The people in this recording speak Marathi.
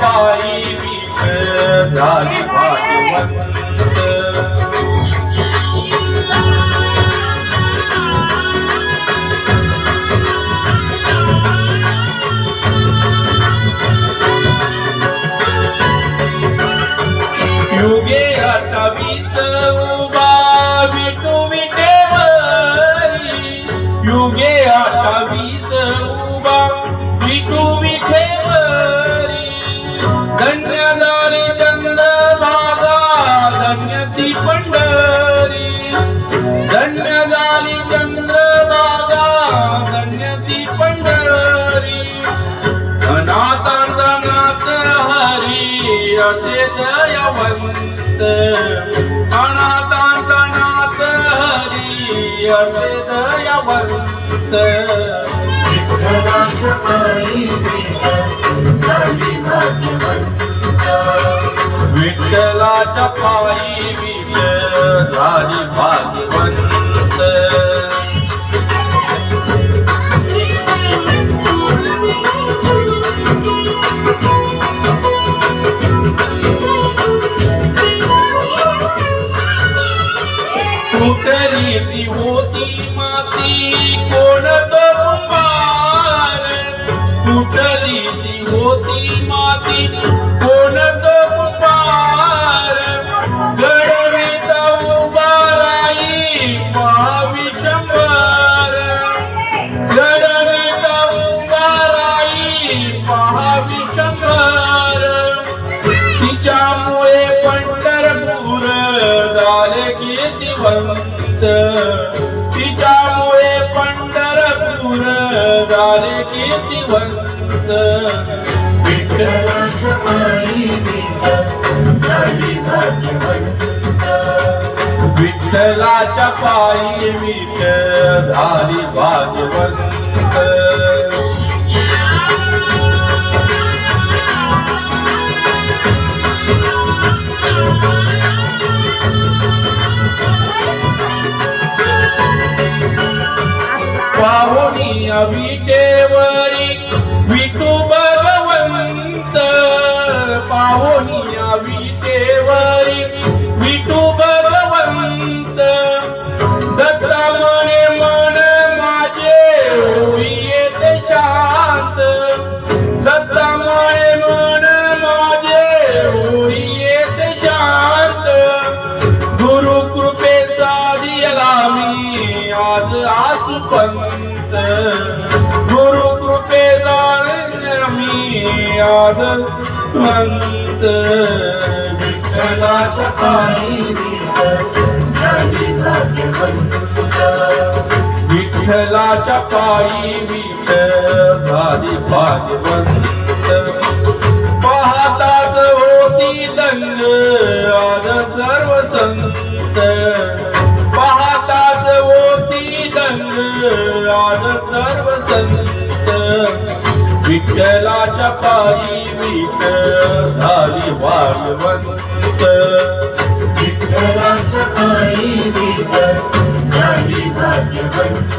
पायी विठ्ठल झाली भाग्यवंत युगे अठ्ठावीस उभा विठू विठेवरी युगे अठ्ठावीस उभा विठू विठेवरी अनाथांतनाथ हरी असे दयावंत. अनाथांतनाथ हरी असे दयावंत. विठ्ठलाच्या पायी विठ्ठलाच्या पायी विठ्ठल झाली भाग्यवंत. મારી કોણ તો પાર झाले कीर्तिवंत विठ्ठलाच्या पायी विठ्ठल झाली भाग्यवंत मी आज आसुपंत गुरु कृपे मी आज पंत। विठ्ठलाच्या पायी विठ्ठल झाली भाग्यवंत विठ्ठलाच्या पायी पाहताच होती दंग आज सर्व संत होती आज सर्व संत विठ्ठलाच्या पायी विठ्ठल झाली वाळवंत. विठ्ठलाच्या पायी विठ्ठल झाली भाग्यवंत